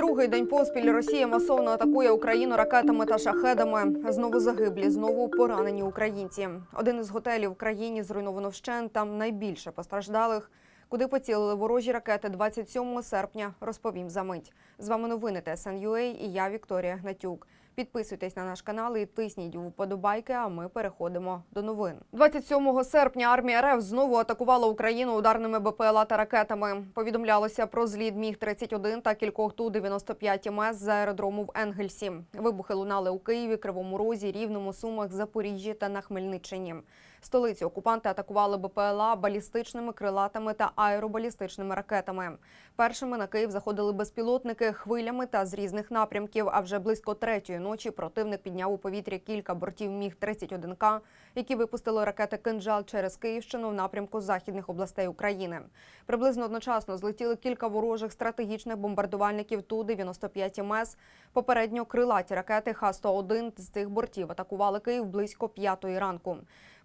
Другий день поспіль Росія масовно атакує Україну ракетами та шахедами. Знову загиблі, знову поранені українці. Один із готелів в країні зруйновано вщент. Там найбільше постраждалих. Куди поцілили ворожі ракети 27 серпня, розповім за мить. З вами новини ТСН.UA і я Вікторія Гнатюк. Підписуйтесь на наш канал і тисніть вподобайки, а ми переходимо до новин. 27 серпня армія РФ знову атакувала Україну ударними БПЛА та ракетами. Повідомлялося про зліт Міг-31 та кількох Ту-95 МС з аеродрому в Енгельсі. Вибухи лунали у Києві, Кривому Розі, Рівному, Сумах, Запоріжжі та на Хмельниччині. Столицю окупанти атакували БПЛА балістичними крилатими та аеробалістичними ракетами. Першими на Київ заходили безпілотники хвилями та з різних напрямків. А вже близько третьої ночі противник підняв у повітря кілька бортів міг 31 к які випустили ракети «Кинджал» через Київщину в напрямку західних областей України. Приблизно одночасно злетіли кілька ворожих стратегічних бомбардувальників Ту-95 МС. Попередньо крилаті ракети Х-101 з цих бортів атакували Київ близько п'ятої ранку.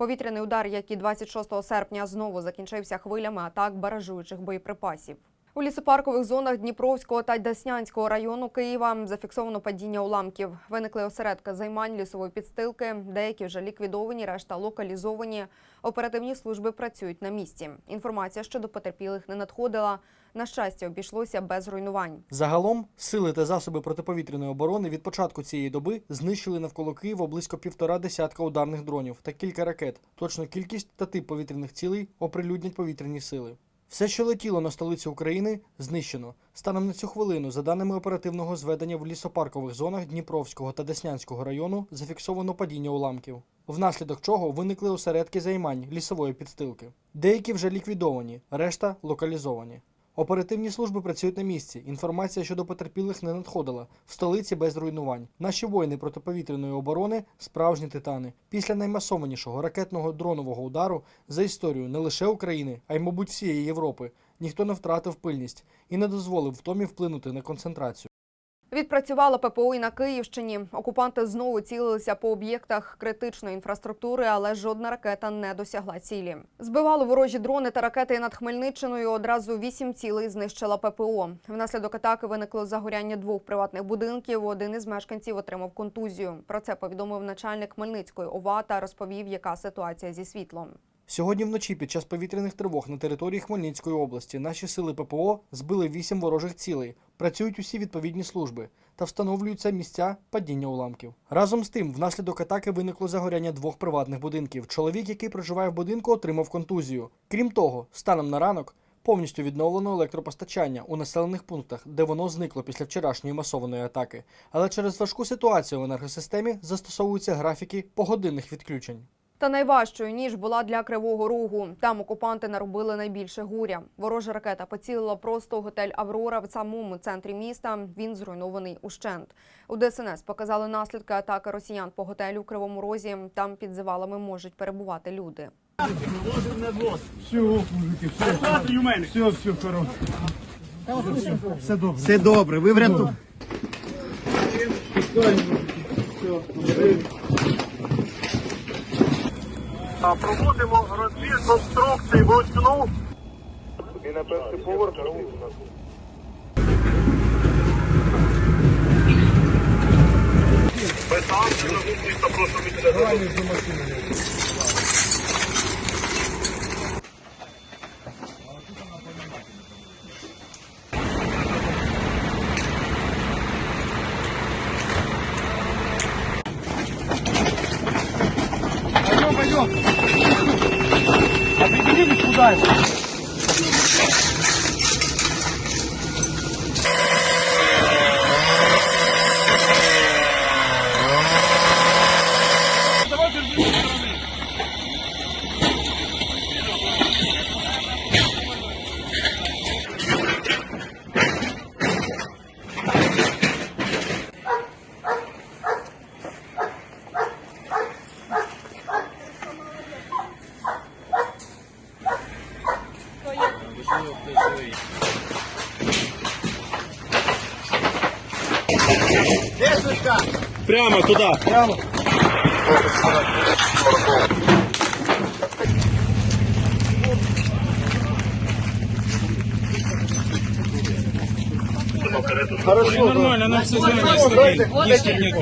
Повітряний удар, як і 26 серпня, знову закінчився хвилями атак баражуючих боєприпасів. У лісопаркових зонах Дніпровського та Деснянського району Києва зафіксовано падіння уламків. Виникли осередки займань лісової підстилки. Деякі вже ліквідовані, решта локалізовані. Оперативні служби працюють на місці. Інформація щодо потерпілих не надходила. На щастя, обійшлося без руйнувань. Загалом сили та засоби протиповітряної оборони від початку цієї доби знищили навколо Києва близько півтора десятка ударних дронів та кілька ракет. Точну кількість та тип повітряних цілей оприлюднять повітряні сили. Все, що летіло на столицю України, знищено. Станом на цю хвилину, за даними оперативного зведення в лісопаркових зонах Дніпровського та Деснянського району, зафіксовано падіння уламків, внаслідок чого виникли осередки займань лісової підстилки. Деякі вже ліквідовані, решта локалізовані. Оперативні служби працюють на місці. Інформація щодо потерпілих не надходила. В столиці без руйнувань. Наші воїни протиповітряної оборони справжні титани. Після наймасованішого ракетного дронового удару за історію не лише України, а й, мабуть, всієї Європи. Ніхто не втратив пильність і не дозволив втомі вплинути на концентрацію. Відпрацювала ППО і на Київщині. Окупанти знову цілилися по об'єктах критичної інфраструктури, але жодна ракета не досягла цілі. Збивали ворожі дрони та ракети над Хмельниччиною. Одразу вісім цілей знищила ППО. Внаслідок атаки виникло загоряння двох приватних будинків. Один із мешканців отримав контузію. Про це повідомив начальник Хмельницької ОВА та розповів, яка ситуація зі світлом. Сьогодні вночі під час повітряних тривог на території Хмельницької області наші сили ППО збили вісім ворожих цілей. Працюють усі відповідні служби та встановлюються місця падіння уламків. Разом з тим, внаслідок атаки виникло загоряння двох приватних будинків. Чоловік, який проживає в будинку, отримав контузію. Крім того, станом на ранок повністю відновлено електропостачання у населених пунктах, де воно зникло після вчорашньої масованої атаки. Але через важку ситуацію в енергосистемі застосовуються графіки погодинних відключень. Та найважчою ніж була для Кривого Рогу. Там окупанти наробили найбільше гуря. Ворожа ракета поцілила просто готель Аврора в самому центрі міста. Він зруйнований ущент. У ДСНС показали наслідки атаки росіян по готелю в Кривому Розі. Там під завалами можуть перебувати люди. Все, все. Все, все, добре. Все добре, ви вряту. Проводимо розбір конструкції вручну. І на перший поверх. Пойдем, guys. Прямо туди. Прямо. Хорошо. Нормально, нам все знание. Если нет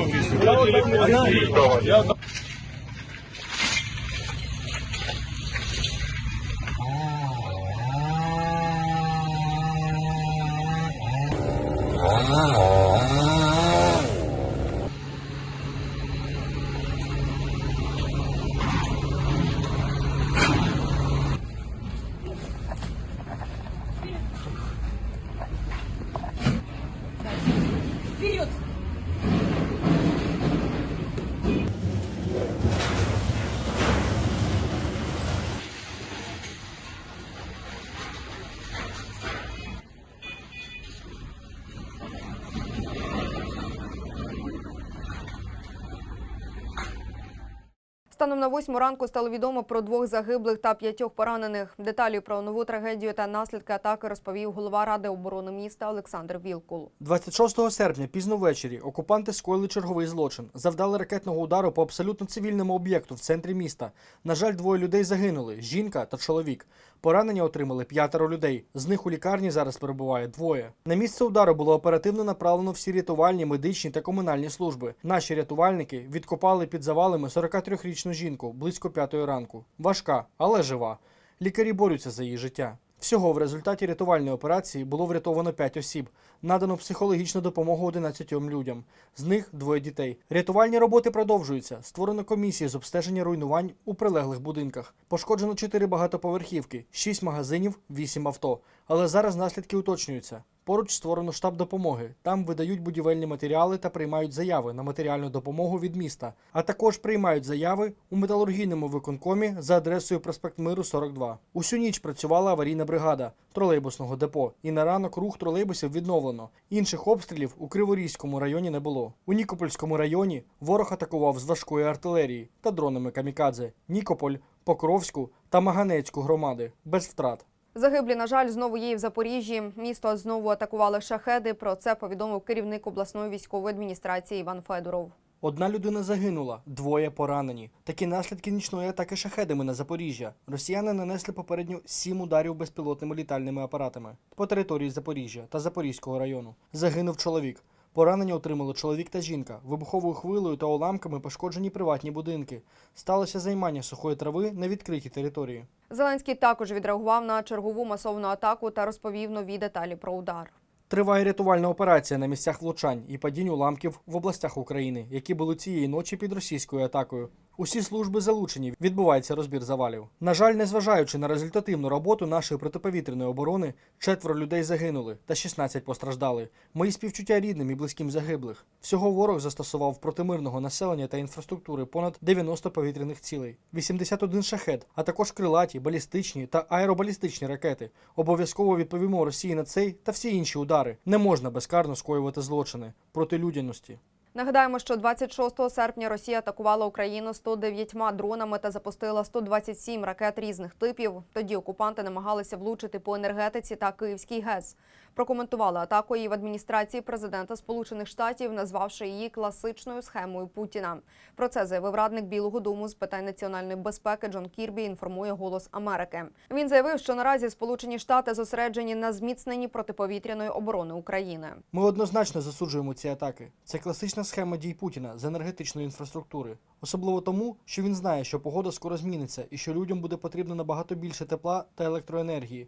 Станом на восьму ранку стало відомо про двох загиблих та п'ятьох поранених. Деталі про нову трагедію та наслідки атаки розповів голова ради оборони міста Олександр Вілкул. 26 серпня пізно ввечері окупанти скоїли черговий злочин. Завдали ракетного удару по абсолютно цивільному об'єкту в центрі міста. На жаль, двоє людей загинули: жінка та чоловік. Поранення отримали п'ятеро людей. З них у лікарні зараз перебуває двоє. На місце удару було оперативно направлено всі рятувальні, медичні та комунальні служби. Наші рятувальники відкопали під завалами 43-річну жінку близько п'ятої ранку. Важка, але жива. Лікарі борються за її життя. Всього в результаті рятувальної операції було врятовано 5 осіб, надано психологічну допомогу 11 людям. З них двоє дітей. Рятувальні роботи продовжуються. Створено комісії з обстеження руйнувань у прилеглих будинках. Пошкоджено 4 багатоповерхівки, 6 магазинів, 8 авто. Але зараз наслідки уточнюються. Поруч створено штаб допомоги. Там видають будівельні матеріали та приймають заяви на матеріальну допомогу від міста, а також приймають заяви у металургійному виконкомі за адресою проспект Миру 42. Усю ніч працювала аварійна бригада тролейбусного депо, і на ранок рух тролейбусів відновлено. Інших обстрілів у Криворізькому районі не було. У Нікопольському районі ворог атакував з важкої артилерії та дронами камікадзе. Нікополь, Покровську та Маганецьку громади без втрат. Загиблі, на жаль, знову є і в Запоріжжі. Місто знову атакували шахеди. Про це повідомив керівник обласної військової адміністрації Іван Федоров. Одна людина загинула, двоє поранені. Такі наслідки нічної атаки шахедами на Запоріжжя. Росіяни нанесли попередньо сім ударів безпілотними літальними апаратами по території Запоріжжя та Запорізького району. Загинув чоловік. Поранення отримали чоловік та жінка. Вибуховою хвилею та уламками пошкоджені приватні будинки. Сталося займання сухої трави на відкритій території. Зеленський також відреагував на чергову масовну атаку та розповів нові деталі про удар. Триває рятувальна операція на місцях влучань і падінь уламків в областях України, які були цієї ночі під російською атакою. Усі служби залучені. Відбувається розбір завалів. На жаль, незважаючи на результативну роботу нашої протиповітряної оборони, четверо людей загинули та 16 постраждали. Мої співчуття рідним і близьким загиблих. Всього ворог застосував проти мирного населення та інфраструктури понад 90 повітряних цілей, 81 шахет, а також крилаті, балістичні та аеробалістичні ракети. Обов'язково відповімо Росії на цей та всі інші удари. Не можна безкарно скоювати злочини проти людяності. Нагадаємо, що 26 серпня Росія атакувала Україну 109 дронами та запустила 127 ракет різних типів. Тоді окупанти намагалися влучити по енергетиці та Київський ГЕС. Прокоментували атаку і в адміністрації президента Сполучених Штатів, назвавши її класичною схемою Путіна. Про це заявив радник Білого Дому з питань національної безпеки Джон Кірбі. Інформує Голос Америки. Він заявив, що наразі Сполучені Штати зосереджені на зміцненні протиповітряної оборони України. Ми однозначно засуджуємо ці атаки. Це класична схема дій Путіна з енергетичної інфраструктури, особливо тому, що він знає, що погода скоро зміниться і що людям буде потрібно набагато більше тепла та електроенергії,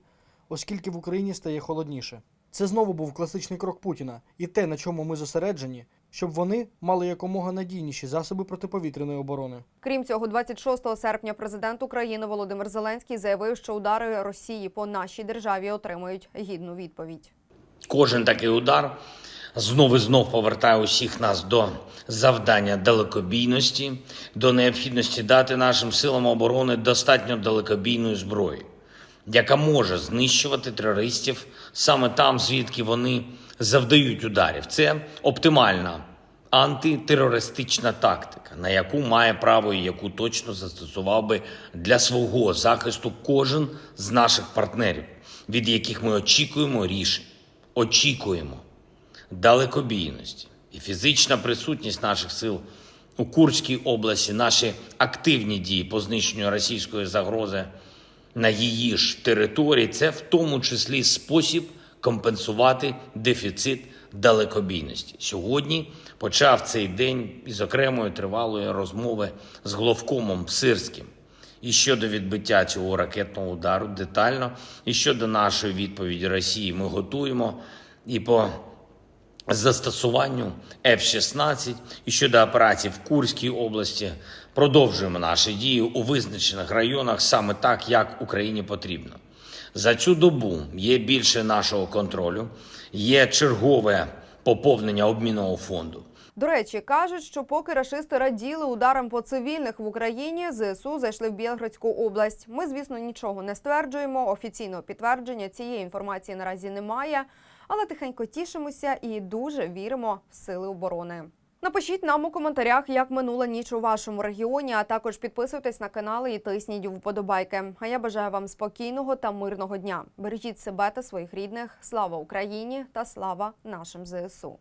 оскільки в Україні стає холодніше. Це знову був класичний крок Путіна, і те, на чому ми зосереджені, щоб вони мали якомога надійніші засоби протиповітряної оборони. Крім цього, 26 серпня президент України Володимир Зеленський заявив, що удари Росії по нашій державі отримають гідну відповідь. Кожен такий удар знов і знов повертає усіх нас до завдання далекобійності, до необхідності дати нашим силам оборони достатньо далекобійної зброї, яка може знищувати терористів саме там, звідки вони завдають ударів. Це оптимальна антитерористична тактика, на яку має право і яку точно застосував би для свого захисту кожен з наших партнерів, від яких ми очікуємо рішень. Очікуємо далекобійності і фізична присутність наших сил у Курській області, наші активні дії по знищенню російської загрози на її ж території це в тому числі спосіб компенсувати дефіцит далекобійності. Сьогодні почав цей день із окремої тривалої розмови з головкомом Сирським. І щодо відбиття цього ракетного удару детально, і щодо нашої відповіді Росії ми готуємо і по застосуванню F-16 і щодо операцій в Курській області продовжуємо наші дії у визначених районах саме так, як Україні потрібно. За цю добу є більше нашого контролю, є чергове поповнення обмінного фонду. До речі, кажуть, що поки рашисти раділи ударам по цивільних в Україні, ЗСУ зайшли в Білградську область. Ми, звісно, нічого не стверджуємо. Офіційного підтвердження цієї інформації наразі немає, але тихенько тішимося і дуже віримо в сили оборони. Напишіть нам у коментарях, як минула ніч у вашому регіоні, а також підписуйтесь на канали і тисніть вподобайки. А я бажаю вам спокійного та мирного дня. Бережіть себе та своїх рідних. Слава Україні та слава нашим ЗСУ.